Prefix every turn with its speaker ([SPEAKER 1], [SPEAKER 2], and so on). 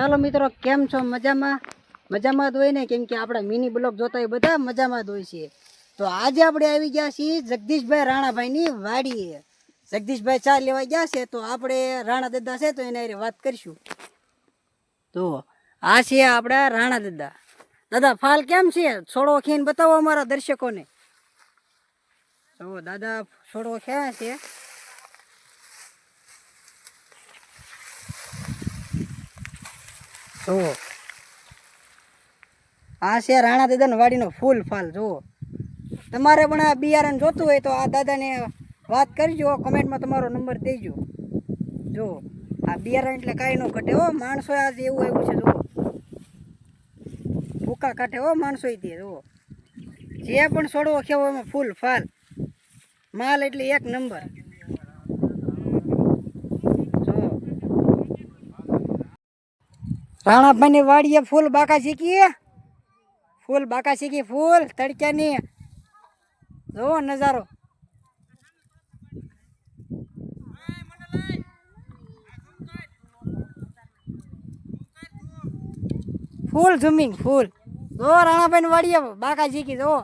[SPEAKER 1] ચાલો મિત્રો, કેમ છો? મજામાં? મજામાં જ હોય ને? કેમ કે આપણે મિની બ્લોગ જોતા હોય બધા મજામાં જ હોય છે. તો આજે આપણે આવી ગયા છીએ જગદીશભાઈ રાણાભાઈની વાડીએ. જગદીશભાઈ ચા લેવા ગયા છે, તો આપણે રાણા દાદા છે, તો એના વાત કરીશું. તો આ છે આપણા રાણા દાદા. દાદા, ફાલ કેમ છે? છોડો ખીને બતાવો અમારા દર્શકોને. તો દાદા છોડો ક્યાં છે. જુઓ. આ છે રાણા દાદાનો વાડીનો ફૂલ ફાલ, જુઓ. તમારે પણ આ બિયારણ જોતું હોય તો આ દાદાને વાત કરજો, કમેન્ટમાં તમારો નંબર દેજો. જો આ બિયારણ એટલે કાંઈ ન ઘટે હો, માણસો આજે એવું આવ્યું છે, જુઓ. ભૂકા કાઢે હો, માણસો તે, જુઓ. જે પણ છોડવો ખેવો એમાં ફૂલ ફાલ. માલ એટલે એક નંબર જો રાણાભાઈની વાડીએ ફૂલ બાકા શીખીએ ફૂલ બાકા શીખી ફૂલ તડક્યાની જોવો નજારો ફૂલ ઝુમિંગ ફૂલ જો રાણાભાઈ વાડીએ બાકા શીખી જો